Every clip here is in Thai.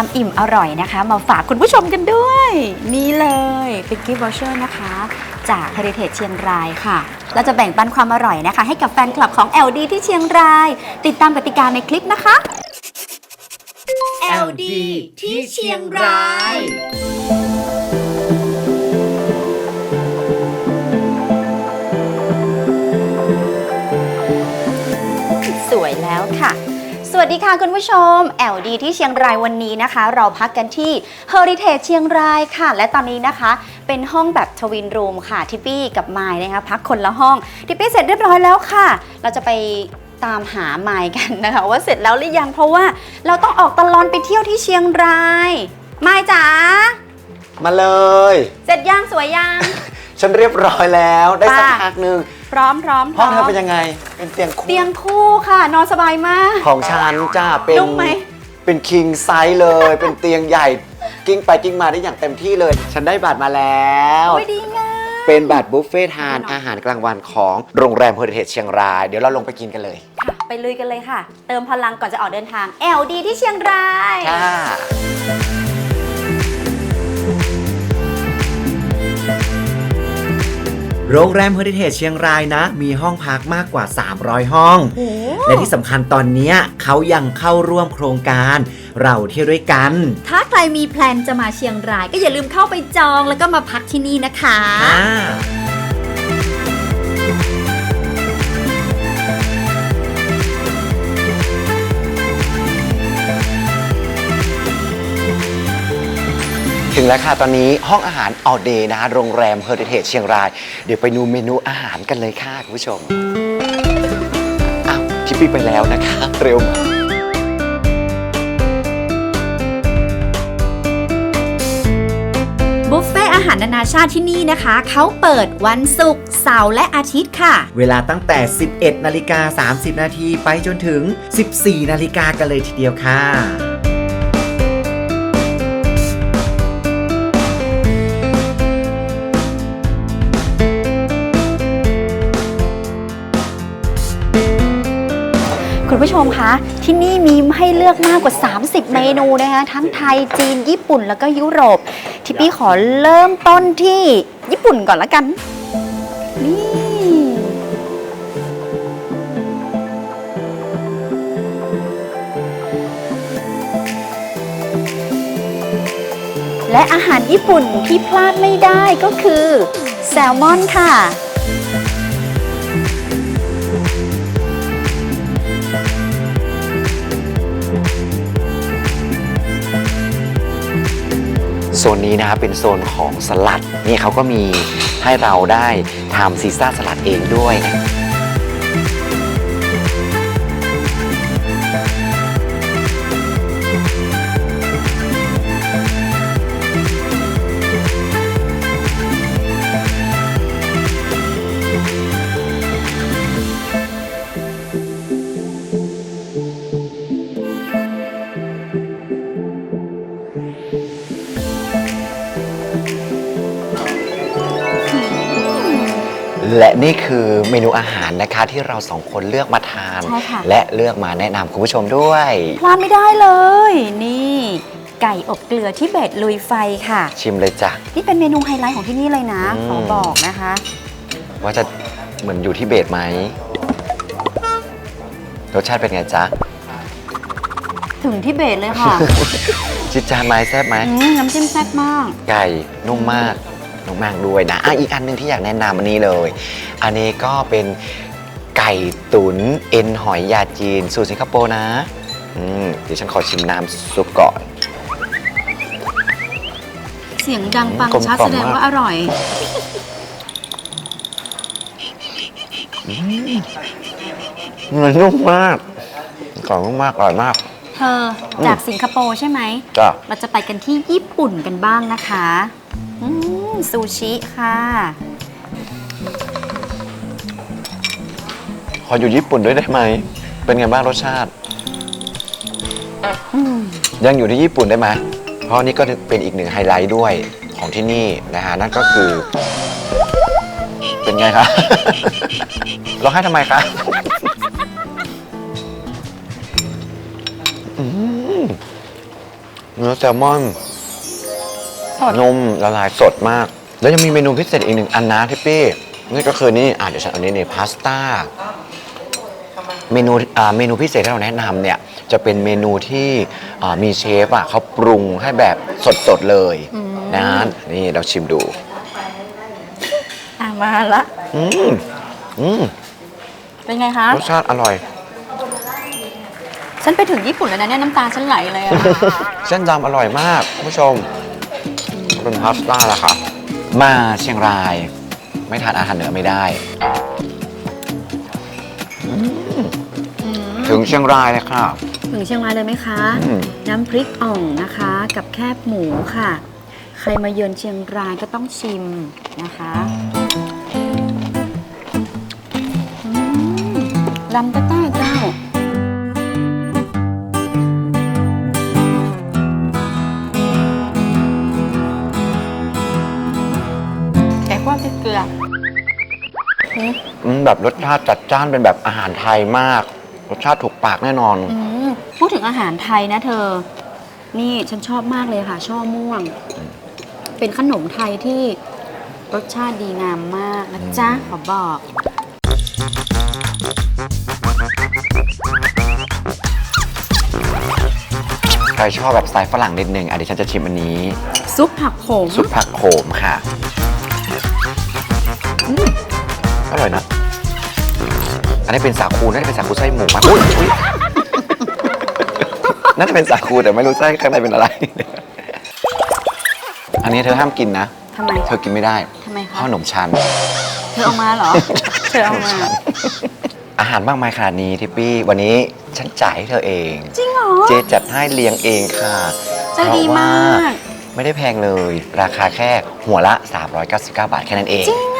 ความอิ่มอร่อยนะคะ มาฝากคุณผู้ชมกันด้วย นี่เลยเป็นกิฟต์วอเชอร์นะคะ จาก Heritage เชียงรายค่ะ เราจะแบ่งปันความอร่อยนะคะ ให้กับแฟนคลับของ LD ที่เชียงราย ติดตามกติกาในคลิปนะคะ LD ที่เชียงราย วัสดีค่ะคุณผู้ชม LD ที่เชียงรายวันนี้นะคะ เราพักกันที่ Heritage เชียงรายค่ะ และตอนนี้นะคะ เป็นห้องแบบทวินรูมค่ะทิปปี้กับไมล์นะคะ พักคนละห้องทิปปี้เสร็จเรียบร้อยแล้วค่ะ เราจะไปตามหาไมล์กันนะคะ ว่าเสร็จแล้วหรือยังเพราะว่าเราต้องออกตะลอนไปเที่ยวที่เชียงรายไมล์จ๋ามาเลย เสร็จย่างสวยย่าง ฉันเรียบร้อยแล้วได้สักค่ะพักหนึ่งพร้อมพร้อมห้องเธพร้อมเป็นยังไง เป็นเตียงคู่เตียงคู่ค่ะ นอนสบายมาก ของฉันจ้าเป็นนุ่มไหมเป็นคิงไซส์เลย เป็นเตียงใหญ่กิ้งไปกิ้งมาได้อย่างเต็มที่เลย ฉันได้บัตรมาแล้วโอ้ยดีงามเป็นบัตรบุฟเฟ่ทานอาหารกลางวันของโรงแรมเฮอริเทจเชียงราย เดี๋ยวเราลงไปกินกันเลย ค่ะ ไปลุยกันเลยค่ะ เติมพลังก่อนจะออกเดินทาง LD ที่เชียงรายค่ะ โรงแรมเฮอริเทจเชียงรายนะ มีห้องพักมากกว่า 300 ห้องโอ้และที่สำคัญตอนเนี้ยเขายังเข้าร่วมโครงการเราเที่ยวด้วยกัน ถ้าใครมีแพลนจะมาเชียงรายก็อย่าลืมเข้าไปจองแล้วก็มาพักที่นี่นะคะ แล้วค่ะ ตอนนี้ห้องอาหาร all day นะฮะโรงแรมเฮอริเทจเชียงราย เดี๋ยวไปดูเมนูอาหารกันเลยค่ะ คุณผู้ชม อ้าวทิปปี้ไปแล้วนะคะ เร็วมากบุฟเฟ่อาหารนานาชาติที่นี่นะคะ เขาเปิดวันศุกร์เสาร์และอาทิตย์ค่ะ เวลาตั้งแต่ 11 นาฬิกา 30 นาทีไปจนถึง 14 นาฬิกากันเลยทีเดียวค่ะ คุณผู้ชมคะ ที่นี่มีให้เลือกมากกว่า 30 เมนูนะคะทั้งไทยจีนญี่ปุ่นแล้วก็ยุโรป ที่พี่ขอเริ่มต้นที่ญี่ปุ่นก่อนละกัน นี่ และอาหารญี่ปุ่นที่พลาดไม่ได้ก็คือ แซลมอนค่ะ โซนนี้นะครับเป็นโซนของสลัดนี่เขาก็มีให้เราได้ทำซีซ่าสลัดเองด้วยนะ และนี่คือเมนูอาหารนะคะที่เราสองคนเลือกมาทาน ใช่ค่ะ และเลือกมาแนะนำคุณผู้ชมด้วย พลาดไม่ได้เลย นี่ ไก่อบเกลือที่เบตลุยไฟค่ะ ชิมเลยจ้ะ นี่เป็นเมนูไฮไลท์ของที่นี่เลยนะ อืม ขอบอกนะคะ ว่าจะเหมือนอยู่ที่เบสไหมรสชาติเป็นไงจ๊ะ ถึงที่เบตเลยค่ะ จิตจานไหมแซ่บไหมอืมน้ำจิ้มแซ่บมาก ไก่นุ่มมากนุ่ มมากด้วยนะอะอีกอันหนึ่งที่อยากแนะนำอันนี้เลย อันนี้ก็เป็นไก่ตุ๋นเอ็นหอยยาจีน สูตรสิงคโปร์นะอืมเดี๋ยวฉันขอชิมน้ำซุปก่อน เสียงดังปังกลมชัดกล่อแสมดงมากว่าอร่อย มันนุ่มมากกล่องนุ่มมากอร่อยมาก เธอจากสิงคโปร์ใช่ไหม จ้ะ เราจะไปกันที่ญี่ปุ่นกันบ้างนะคะ อืม ซูชิค่ะ ขออยู่ญี่ปุ่นด้วยได้ไหม เป็นไงบ้างรสชาติอืมยังอยู่ที่ญี่ปุ่นได้ไหม เพราะนี่ก็เป็นอีกหนึ่งไฮไลท์ด้วยของที่นี่นะฮะ นั่นก็คือ เป็นไงคะร้องไห้ทำไมคะอืมเนื้อแซลมอน สดนมละลายสดมาก แล้วยังมีเมนูพิเศษอีกหนึ่งอันนะที่ปี้นี่ก็คือนี่อะเดี๋ยวฉันเอานี้นี่พาสต้าเมนูอ่าเมนูพิเศษที่เราแนะนำเนี่ยจะเป็นเมนูที่อ่ามีเชฟอะเขาปรุงให้แบบสดๆเลยนะนี่เราชิมดู อะมาละ อืมอืมเป็นไงคะ รสชาติอร่อย ฉันไปถึงญี่ปุ่นแล้วนะเนี่ยน้ำตาฉันไหลเลยอะ เส้นดำอร่อยมากคุณผู้ชม เป็นพาสต้าละค่ะมาเชียงราย ไม่ทานอาหารเหนือไม่ได้อืมถึงเชียงรายเลยค่ะถึงเชียงรายเลยไหมคะ อืม น้ำพริกอ่องนะคะ กับแคบหมูค่ะ ใครมาเยือนเชียงรายก็ต้องชิมนะคะอืมลำตะต้า แบบรสชาติจัดจ้านเป็นแบบอาหารไทยมาก รสชาติถูกปากแน่นอน อืมพูดถึงอาหารไทยนะเธอ นี่ฉันชอบมากเลยค่ะ ช่อม่วง เป็นขนมไทยที่รสชาติดีงามมากนะจ๊ะขอบอก ใครชอบแบบสไตล์ฝรั่งนิดนึงอะเดี๋ยวฉันจะชิมอันนี้ ซุปผักโขม ซุปผักโขมค่ะอืมอร่อยนะ อันนี้เป็นสาคูน่าจะเป็นสาคูไส้หมูมั้งอุ้ยอุ๊ยน่าจะเป็นสาคูแต่ไม่รู้ไส้ข้างในเป็นอะไร อันนี้เธอห้ามกินนะ ทำไม เธอกินไม่ได้ทำไมเพคะราะขนมชันเธอเอามาเหรอ เธอเอามา อาหารมากมายขนาดนี้ทิปปี้วันนี้ฉันจ่ายให้เธอเอง จริงเหรอ เจ๊จัดให้เลี้ยงเองค่ะใจดีมาก เพระว่ไม่ได้แพงเลย ราคาแค่หัวละ 399 บาทแค่นั้นเอง จริงอะ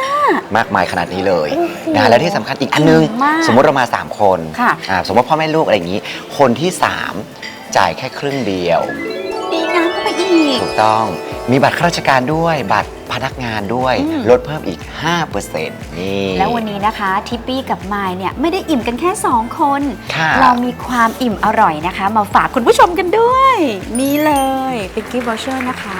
มากมายขนาดนี้เลยโอ้โหนะและที่สำคัญอีกอันนึงดีมากสมมติเรามา 3 คนค่ะอ่าสมมติพ่อแม่ลูกอะไรอย่างนี้ คนที่ 3 จ่ายแค่ครึ่งเดียวดีงามก็ไปอีกถูกต้องมีบัตรข้าราชการด้วยบัตรพนักงานด้วยอืมลดเพิ่มอีก 5%นี่แล้ววันนี้นะคะ ทิปปี้กับมายเนี่ยไม่ได้อิ่มกันแค่ 2 คนค่ะเรามีความอิ่มอร่อยนะคะ มาฝากคุณผู้ชมกันด้วย นี่เลยเป็นกิฟต์วอเชอร์นะคะ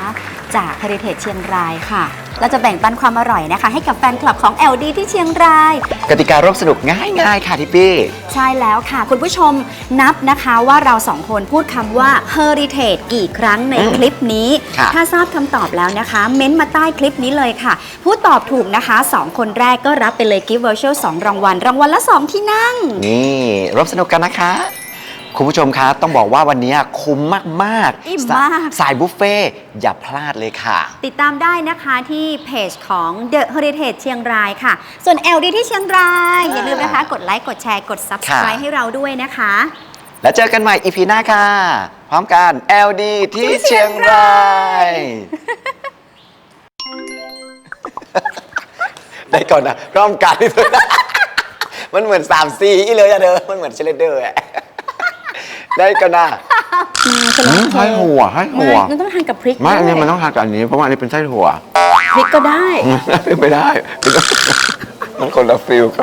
จาก Heritage เชียงรายค่ะเราจะแบ่งปันความอร่อยนะคะ ให้กับแฟนคลับของ LD ที่เชียงราย กติการ่วมสนุกง่ายๆค่ะทิปปี้ใช่แล้วค่ะ คุณผู้ชมนับนะคะว่าเราสองคนพูดคำว่า Heritage กี่ครั้งในอืมคลิปนี้ค่ะถ้าทราบคำตอบแล้วนะคะ เม้นต์มาใต้คลิปนี้เลยค่ะ ผู้ตอบถูกนะคะ 2 คนแรกก็รับไปเลยกิฟต์วอเชอร์2รางวัล รางวัลละ 2 ที่นั่ง นี่ร่วมสนุกกันนะคะ คุณผู้ชมคะต้องบอกว่าวันนี้คุ้มมากๆอิ่มสมาก สายบุฟเฟ่ต์อย่าพลาดเลยค่ะ ติดตามได้นะคะที่เพจของ The Heritage เชียงรายค่ะ ส่วน LD ที่เชียงราย อย่าลืมนะคะ กดไลค์ กดแชร์ กด Subscribe ให้เราด้วยนะคะ แล้วเจอกันใหม่อีพีหน้าค่ะ พร้อมกัน LD ที่เชียงราย ได้ก่อนนะพร้อมกัน มันเหมือน3ามซีอีเลยอะเด้อมันเหมือนเชลเดอร์อะ ได้ก่อนนะอืมให้หัวให้หัวมันต้องทานกับพริกไม่อันนี้ด้วยมันต้องทานกับอันนี้เพราะว่าอันนี้เป็นไส้ถั่วพริกก็ได้เป็นไปได้มันคนละฟิลกับ